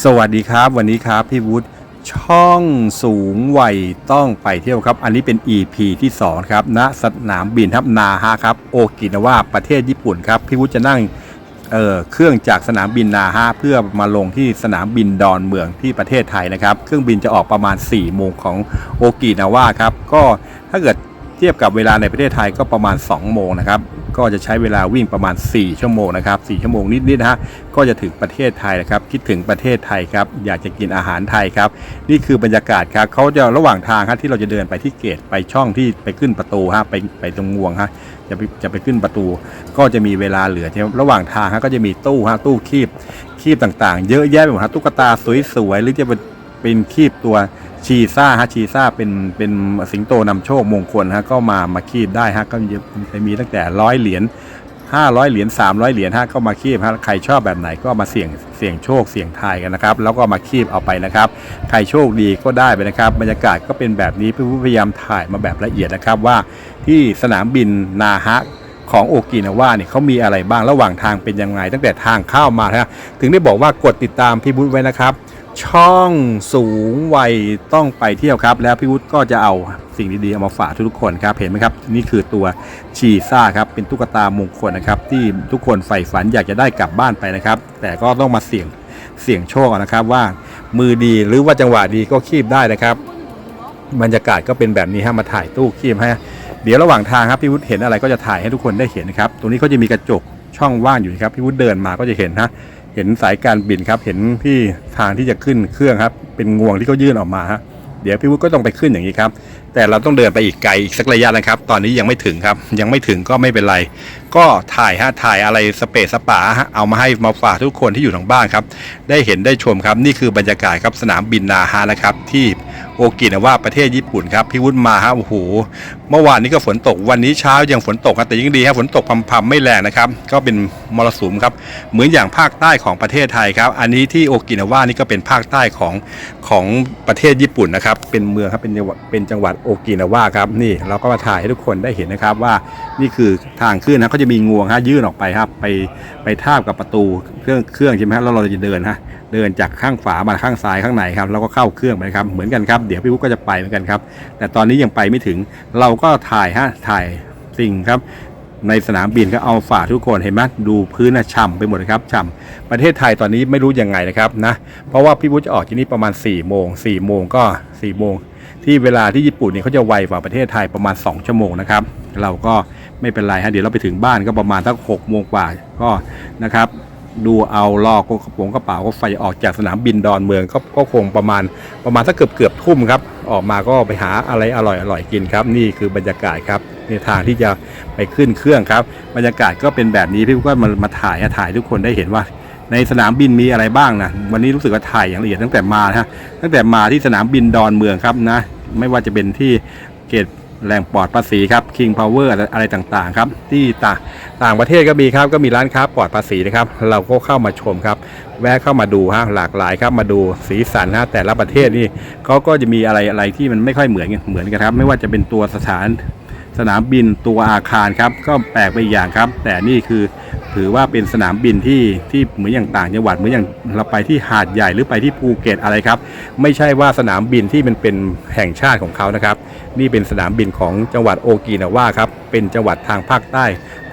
สวัสดีครับ วันนี้ครับพี่วุฒิช่องสูงวัยต้องไปเที่ยวครับ อันนี้เป็น EP ที่2ครับณสนามบินทับนาฮะครับโอกินาวาประเทศญี่ปุ่นครับ พี่วุฒิจะนั่งเเครื่องจากสนามบินนาฮะเพื่อมาลงที่สนามบินดอนเมืองที่ประเทศไทยนะครับ เครื่องบินจะออกประมาณ4โมงของโอกินาวาครับก็ถ้าเกิดเทียบกับเวลาในประเทศไทยก็ประมาณ 2 โมงนะครับ ก็จะใช้เวลาวิ่งประมาณ 4 ชั่วโมงนะครับ4ชั่วโมงนิดๆนะฮะก็จะถึงประเทศไทยนะครับ คิดถึงประเทศไทยครับ อยากจะกินอาหารไทยครับ นี่คือบรรยากาศครับเขาจะระหว่างทางครับที่เราจะเดินไปที่เกตไปช่องที่ไปขึ้นประตูฮะไปไปตรงงวงฮะจะไปจะไปขึ้นประตู ก็จะมีเวลาเหลือใช่ระหว่างทางฮะก็จะมีตู้ฮะตู้คีบคีบต่างๆ เยอะแยะไปหมดฮะตุ๊กตาสวยๆหรือจะเป็น เป็นคีบตัวชีซ่าฮะชีซ่าเป็นเป็นสิงโตนำโชคมงคลฮะก็มามาคีบได้ฮะก็จะมีตั้งแต่ร้อยเหรียญ500เหรียญ300เหรียญฮะก็มาคีบฮะใครชอบแบบไหนก็มาเสี่ยงเสี่ยงโชคเสี่ยงทายกันนะครับ แล้วก็มาคีบเอาไปนะครับ ใครโชคดีก็ได้ไปนะครับ บรรยากาศก็เป็นแบบนี้พี่พยายามถ่ายมาแบบละเอียดนะครับว่าที่สนามบินนาฮะ ของโอกินาวาเนี่ยเขามีอะไรบ้างระหว่างทางเป็นยังไง ตั้งแต่ทางเข้ามานะถึงได้บอกว่ากดติดตามพี่วุฒิไว้นะครับ ช่องสูงวัยต้องไปเที่ยวครับ แล้วพี่วุฒิก็จะเอาสิ่งดีๆเอามาฝากทุกๆคนครับเห็นไหมครับ นี่คือตัวชีซ่าครับเป็นตุ๊กตามงคลนะครับ ที่ทุกคนใฝ่ฝันอยากจะได้กลับบ้านไปนะครับ แต่ก็ต้องมาเสี่ยงเสี่ยงโชคนะครับว่ามือดีหรือว่าจังหวะดีก็คีบได้นะครับ บรรยากาศก็เป็นแบบนี้ฮะมาถ่ายตู้คีบให้ เดี๋ยวระหว่างทางครับพี่วุฒิเห็นอะไรก็จะถ่ายให้ทุกคนได้เห็นนะครับ ตรงนี้เขาจะมีกระจกช่องว่างอยู่ครับพี่วุฒิเดินมาก็จะเห็นนะ เห็นสายการบินครับ เห็นที่ทางที่จะขึ้นเครื่องครับ เป็นงวงที่เขายื่นออกมาฮะ เดี๋ยวพี่วุฒิก็ต้องไปขึ้นอย่างนี้ครับ แต่เราต้องเดินไปอีกไกลอีกสักระยะนะครับ ตอนนี้ยังไม่ถึงครับ ยังไม่ถึงก็ไม่เป็นไร ก็ถ่ายฮะถ่ายอะไรสเปซสปาฮะเอามาให้มาฝากทุกคนที่อยู่ทางบ้านครับ ได้เห็นได้ชมครับ นี่คือบรรยากาศครับสนามบินนาฮานะครับที่โอกินาวาประเทศญี่ปุ่นครับพี่วุฒิมาฮะโอ้โหเมื่อวานนี้ก็ฝนตกวันนี้เช้ายังฝนตกครับแต่ยังดีครับฝนตกพรำๆไม่แรงนะครับ ก็เป็นมรสุมครับ เหมือนอย่างภาคใต้ของประเทศไทยครับ อันนี้ที่โอกินาวานี่ก็เป็นภาคใต้ของของประเทศญี่ปุ่นนะครับ เป็นเมืองครับเป็นจังหวัดเป็นจังหวัดโอกินาวาครับนี่เราก็มาถ่ายให้ทุกคนได้เห็นนะครับว่านี่คือทางขึ้นนะเขาจะมีงวงฮะยื่นออกไปครับไปไปทาบกับประตูเครื่องเครื่องใช่ไหมฮะแล้วเราจะเดินฮะเดินจากข้างฝามาข้างซ้ายข้างในครับแล้วก็เข้าเครื่องไปครับเหมือนกันครับเดี๋ยวพี่กุ๊กก็จะไปเหมือนกันครับแต่ตอนนี้ยังไปไม่ถึงเราก็ถ่ายฮะถ่ายสิ่งครับ ในสนามบินก็เอาฝาทุกคนเห็นไหมดูพื้นนะฉ่ำไปหมดเลยครับฉ่ำประเทศไทยตอนนี้ไม่รู้ยังไงนะครับนะเพราะว่าพี่วุฒิจะออกที่นี่ประมาณ4ี่โมงสี่โมงก็4ี่โมงที่เวลาที่ญี่ปุ่นเนี่ยเขาจะไวกว่าประเทศไทยประมาณ 2 ชั่วโมงนะครับ เราก็ไม่เป็นไรฮะเดี๋ยวเราไปถึงบ้านก็ประมาณสักหกโมงกว่าก็นะครับดูเอาลอกกระโปรงกระเป๋าก็ไฟออกจากสนามบินดอนเมืองก็ก็คงประมาณประมาณสักเกือบเกือบทุ่มครับ ออกมาก็ไปหาอะไรอร่อยอร่อยกินครับ นี่คือบรรยากาศครับในทางที่จะไปขึ้นเครื่องครับ บรรยากาศก็เป็นแบบนี้พี่ก็มามาถ่ายฮะถ่ายทุกคนได้เห็นว่า ในสนามบินมีอะไรบ้างนะวันนี้รู้สึกว่าถ่ายอย่างละเอียดตั้งแต่มาฮะตั้งแต่มาที่สนามบินดอนเมืองครับนะ ไม่ว่าจะเป็นที่เกต แหล่งปลอดภาษีครับ King Power อะไรต่างๆครับ ที่ต่างต่างประเทศก็มีครับก็มีร้านค้าปลอดภาษีนะครับ เราก็เข้ามาชมครับ แวะเข้ามาดูฮะหลากหลายครับมาดูสีสันฮะแต่ละประเทศนี่เขาก็จะมีอะไรอะไรที่มันไม่ค่อยเหมือนกันเหมือนกันครับ ไม่ว่าจะเป็นตัวสถานสนามบินตัวอาคารครับ ก็แปลกไปอย่างครับ แต่นี่คือ ถือว่าเป็นสนามบินที่ที่เหมือนอย่างต่างจังหวัดเหมือนอย่างเราไปที่หาดใหญ่หรือไปที่ภูเก็ตอะไรครับ ไม่ใช่ว่าสนามบินที่มันเป็นแห่งชาติของเขานะครับ นี่เป็นสนามบินของจังหวัดโอกินาวาครับเป็นจังหวัดทางภาคใต้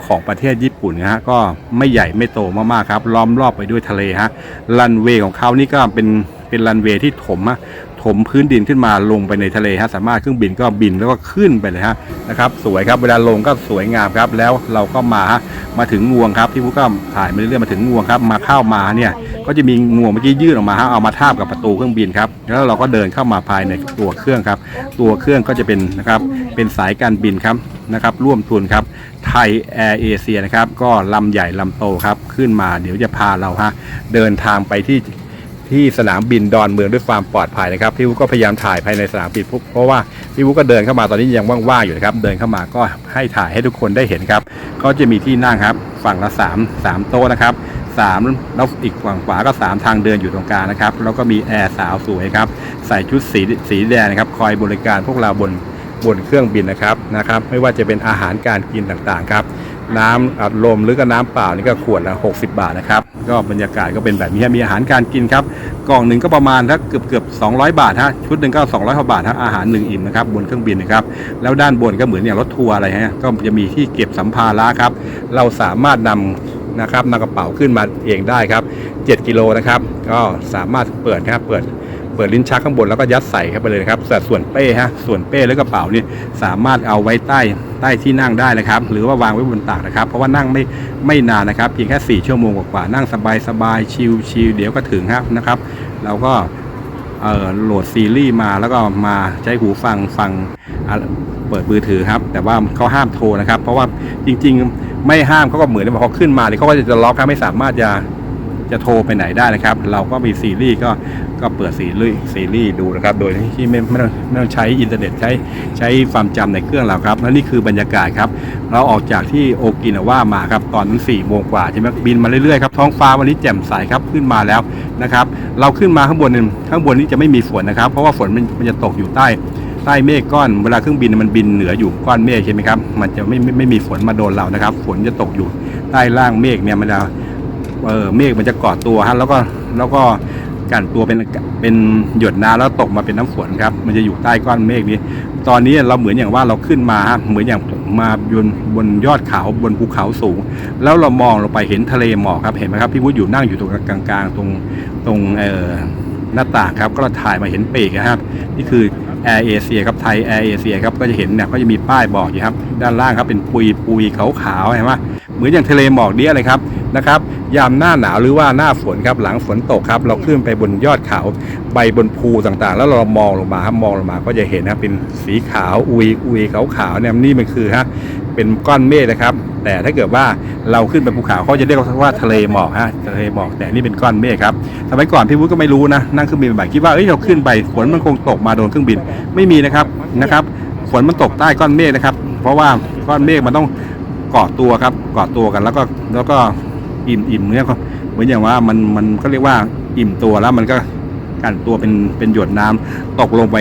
ของประเทศญี่ปุ่นนะฮะก็ไม่ใหญ่ไม่โตมากๆครับล้อมรอบไปด้วยทะเลฮะรันเวย์ของเขานี่ก็เป็นเป็นรันเวย์ที่ถมฮะ ถมพื้นดินขึ้นมาลงไปในทะเลฮะสามารถเครื่องบินก็บินแล้วก็ขึ้นไปเลยฮะนะครับสวยครับเวลาลงก็สวยงามครับ แล้วเราก็มาฮะมาถึงงวงครับที่ผู้ก็ถ่ายมาเรื่อยๆมาถึงงวงครับ มาเข้ามาเนี่ยก็จะมีงวงเมื่อกี้ยื่นออกมาฮะเอามาทาบกับประตูเครื่องบินครับแล้วเราก็เดินเข้ามาภายในตัวเครื่องครับ ตัวเครื่องก็จะเป็นนะครับเป็นสายการบินครับนะครับร่วมทุนครับไทยแอร์เอเชียนะครับก็ลำใหญ่ลำโตครับขึ้นมาเดี๋ยวจะพาเราฮะเดินทางไปที่ ที่สนามบินดอนเมืองด้วยความปลอดภัยนะครับพี่วุก็พยายามถ่ายภายในสนามบินเพราะว่าพี่วุก็เดินเข้ามาตอนนี้ยังว่างๆอยู่นะครับเดินเข้ามาก็ให้ถ่ายให้ทุกคนได้เห็นครับก็จะมีที่นั่งครับฝั่งละ 3 3 โต๊ะนะครับ3แล้วอีกฝั่งขวาก็ 3 ทางเดินอยู่ตรงกลางนะครับแล้วก็มีแอร์สาวสวยครับใส่ชุดสีสีแดงนะครับคอยบริการพวกเราบนบนเครื่องบินนะครับนะครับไม่ว่าจะเป็นอาหารการกินต่างๆครับน้ำอัดลมหรือก็น้ำเปล่านี่ก็ขวดละ 60 บาทนะครับ ก็บรรยากาศก็เป็นแบบนี้มีอาหารการกินครับกล่องหนึ่งก็ประมาณถ้าเกือบเกือบ200 บาทฮะชุดหนึ่งก็200กว่าบาทฮะอาหารหนึ่งอิ่มนะครับบนเครื่องบินนะครับแล้วด้านบนก็เหมือนอย่างรถทัวร์อะไรฮะก็จะมีที่เก็บสัมภาระครับ เราสามารถนำนะครับนำกระเป๋าขึ้นมาเองได้ครับ 7 กิโลนะครับ ก็สามารถเปิดครับเปิด เปิดลิ้นชักข้างบนแล้วก็ยัดใส่เข้าไปเลยครับแต่ส่วนเป้ฮะส่วนเป้และกระเป๋านี่สามารถเอาไว้ใต้ใต้ที่นั่งได้นะครับ หรือว่าวางไว้บนตักนะครับ เพราะว่านั่งไม่ไม่นานนะครับเพียงแค่ 4 ชั่วโมงกว่าๆนั่งสบายสบายชิลชิลเดี๋ยวก็ถึงครับนะครับ เราก็เออโหลดซีรีส์มาแล้วก็มาใช้หูฟังฟังเปิดมือถือครับ แต่ว่าเขาห้ามโทรนะครับ เพราะว่าจริง ๆ ไม่ห้ามเขาก็เหมือนว่าเขาขึ้นมาเนี่ยเขาก็จะล็อกครับไม่สามารถจะ จะโทรไปไหนได้นะครับ เราก็มีซีรีส์ก็ก็เปิดซีรีส์ซีรีส์ดูนะครับ โดยที่ไม่ไม่ต้องไม่ต้องใช้อินเทอร์เน็ตใช้ใช้ความจำในเครื่องเราครับและนี่คือบรรยากาศครับ เราออกจากที่โอกินาว่ามาครับตอนนั้นสี่โมงกว่าใช่ไหมบินมาเรื่อยๆครับท้องฟ้าวันนี้แจ่มใสครับขึ้นมาแล้วนะครับ เราขึ้นมาข้างบนข้างบนนี้จะไม่มีฝนนะครับ เพราะว่าฝนมันมันจะตกอยู่ใต้ใต้เมฆก้อนเวลาเครื่องบินมันบินเหนืออยู่ก้อนเมฆใช่ไหมครับ มันจะไม่ไม่ไม่มีฝนมาโดนเรานะครับ ฝนจะตกอยู่ใต้ล่างเมฆเนี่ยมันจะ เออเมฆมันจะเกาะตัวฮะแล้วก็แล้วก็กันตัวเป็นเป็นหยดน้ำแล้วตกมาเป็นน้ำฝนครับ มันจะอยู่ใต้ก้อนเมฆนี้ ตอนนี้เราเหมือนอย่างว่าเราขึ้นมาเหมือนอย่างมาบนบนยอดเขาบนภูเขาสูง แล้วเรามองลงไปเห็นทะเลหมอกครับเห็นไหมครับพี่วุฒิอยู่นั่งอยู่ตรงกลางๆ ตรงตรงเอ่อหน้าต่างครับก็ถ่ายมาเห็นปีกนะครับนี่คือแอร์เอเชียครับไทยแอร์เอเชียครับก็จะเห็นเนี่ยก็จะมีป้ายบอกอยู่ครับ ด้านล่างครับเป็นปุยปุยขาวๆเห็นไหมเหมือนอย่างทะเลหมอกเดียเลยครับนะครับ ยามหน้าหนาวหรือว่าหน้าฝนครับหลังฝนตกครับ เราขึ้นไปบนยอดเขาใบบนภูต่างๆ แล้วเรามองลงมาครับมองลงมาก็จะเห็นนะเป็นสีขาวอุยอุยขาวๆเนี่ยนี่มันคือฮะเป็นก้อนเมฆนะครับ แต่ถ้าเกิดว่าเราขึ้นไปภูเขาเขาจะเรียกว่าทะเลหมอกฮะทะเลหมอกแต่นี่เป็นก้อนเมฆครับสมัยก่อนพี่วุฒิก็ไม่รู้นะนั่งเครื่องบินใหม่คิดว่าเอ้ยเราขึ้นไปฝนมันคงตกมาโดนเครื่องบินไม่มีนะครับนะครับฝนมันตกใต้ก้อนเมฆนะครับ เพราะว่าก้อนเมฆมันต้องเกาะตัวครับเกาะตัวกันแล้วก็แล้วก็ อิ่มอิ่มเนี่ยก็เหมือนอย่างว่ามันมันก็เรียกว่าอิ่มตัวแล้วมันก็กันตัวเป็นเป็นหยดน้ำตกลงไป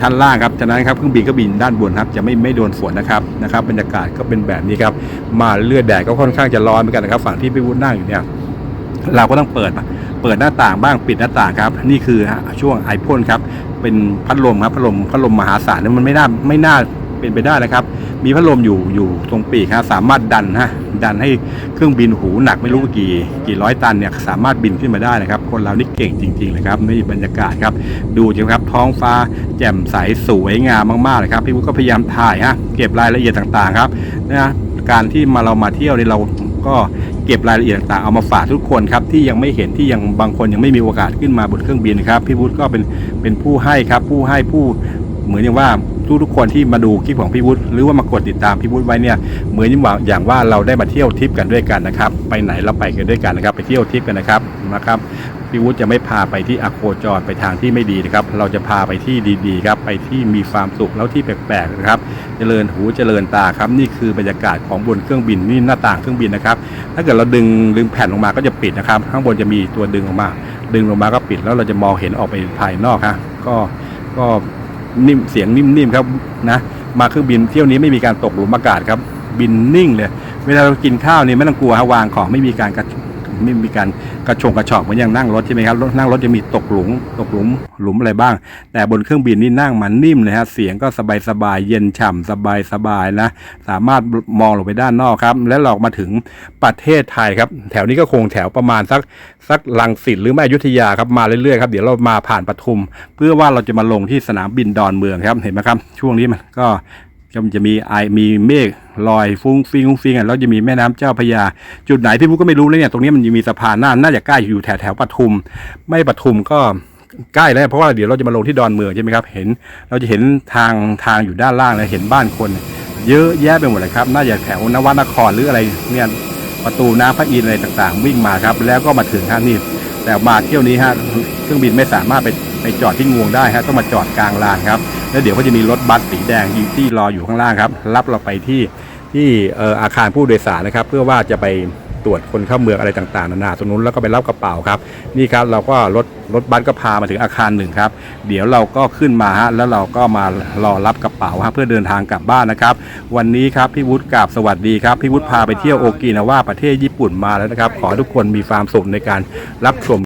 ชั้นล่างครับฉะนั้นครับเครื่องบินก็บินด้านบนครับ จะไม่ไม่โดนฝนนะครับนะครับบรรยากาศก็เป็นแบบนี้ครับมาเลือดแดดก็ค่อนข้างจะร้อนเหมือนกันนะครับฝั่งที่พี่วุฒินั่งอยู่เนี่ยเราก็ต้องเปิดเปิดหน้าต่างบ้างปิดหน้าต่างครับ นี่คือช่วงไอพ่นครับเป็นพัดลมครับพัดลมพัดลมมหาศาลเนี่ยมันไม่น่าไม่น่าเป็นไปได้นะครับ มีพัดลมอยู่อยู่ตรงปีกฮะสามารถดันฮะดันให้เครื่องบินหูหนักไม่รู้กี่กี่ร้อยตันเนี่ยสามารถบินขึ้นมาได้นะครับ คนเรานี่เก่งจริงๆเลยครับนี่บรรยากาศครับ ดูจิครับท้องฟ้าแจ่มใสสวยงามมากๆเลยครับพี่วุฒิก็พยายามถ่ายฮะเก็บรายละเอียดต่างๆครับนะการที่มาเรามาเที่ยวเนี่ยเราก็เก็บรายละเอียดต่างๆเอามาฝากทุกคนครับที่ยังไม่เห็นที่ยังบางคนยังไม่มีโอกาสขึ้นมาบนเครื่องบินครับพี่วุฒิก็เป็นเป็นผู้ให้ครับผู้ให้ผู้เหมือนอย่างว่า ทุกทุกคนที่มาดูคลิปของพี่วุฒิหรือว่ามากดติดตามพี่วุฒิไว้เนี่ยเหมือนอย่างว่าอย่างว่าเราได้มาเที่ยวทริปกันด้วยกันนะครับ ไปไหนเราไปกันด้วยกันนะครับ ไปเที่ยวทริปกันนะครับนะครับพี่วุฒิจะไม่พาไปที่อโคจรไปทางที่ไม่ดีนะครับ เราจะพาไปที่ดีๆครับ ไปที่มีความสุขแล้วที่แปลกๆนะครับ เจริญหูเจริญตาครับ นี่คือบรรยากาศของบนเครื่องบินนี่หน้าต่างเครื่องบินนะครับ ถ้าเกิดเราดึงดึงแผ่นลงมาก็จะปิดนะครับ ข้างบนจะมีตัวดึงออกมา ดึงลงมาก็ปิดแล้วเราจะมองเห็นออกไปภายนอกฮะก็ก็ นิ่มเสียงนิ่มๆครับนะมาเครื่องบินเที่ยวนี้ไม่มีการตกหลุมอากาศครับ บินนิ่งเลย เวลาเรากินข้าวนี่ไม่ต้องกลัวฮะวางของไม่มีการกระ ไม่มีการกระชงกระชอกเหมือนอย่างนั่งรถใช่ไหมครับรถนั่งรถจะมีตกหลุมตกหลุมหลุมอะไรบ้าง แต่บนเครื่องบินนี่นั่งมันนิ่มเลยฮะเสียงก็สบายสบายเย็นฉ่ำสบายสบายนะ สามารถมองลงไปด้านนอกครับ และเรามาถึงประเทศไทยครับ แถวนี้ก็คงแถวประมาณสักสักลังสิตหรือไม่ยุธยาครับมาเรื่อยๆครับเดี๋ยวเรามาผ่านปทุม เพื่อว่าเราจะมาลงที่สนามบินดอนเมืองครับเห็นไหมครับ ช่วงนี้มันก็ ก็มันจะมีไอมีเมฆลอยฟุ้งฟิงฟุ้งฟิงอะแล้วจะมีแม่น้ำเจ้าพระยา จุดไหนพี่พุกก็ไม่รู้เลยเนี่ยตรงนี้มันจะมีสะพานน่าน่าจะใกล้อยู่แถวแถวปทุม ไม่ปทุมก็ใกล้แล้วเพราะว่าเดี๋ยวเราจะมาลงที่ดอนเมืองใช่ไหมครับ เห็นเราจะเห็นทางทางอยู่ด้านล่างเลยเห็นบ้านคน เยอะแยะไปหมดเลยครับ น่าจะแถวนวนครหรืออะไรเนี่ยประตูน้ำพระอินทร์อะไรต่างๆ วิ่งมาครับ แล้วก็มาถึงฮะนี่แต่มาเที่ยวนี้ฮะเครื่องบินไม่สามารถไป ไปจอดที่งวงได้ฮะต้องมาจอดกลางลานครับ แล้วเดี๋ยวก็จะมีรถบัสสีแดงอยู่ที่รออยู่ข้างล่างครับ รับเราไปที่ที่ออาคารผู้โดยสารนะครับ เพื่อว่าจะไปตรวจคนเข้าเมืองอะไรต่างๆนานาตรงนู้นแล้วก็ไปรับกระเป๋าครับ นี่ครับเราก็รถรถบัสก็พามาถึงอาคารหนึ่งครับ เดี๋ยวเราก็ขึ้นมาฮะแล้วเราก็มารอรับกระเป๋าฮะเพื่อเดินทางกลับบ้านนะครับ วันนี้ครับพี่วุฒิกราบสวัสดีครับพี่วุฒิพาไปเที่ยวโอกินาว่าประเทศญี่ปุ่นมาแล้วนะครับ ขอทุกคนมีความสุขในการรับชม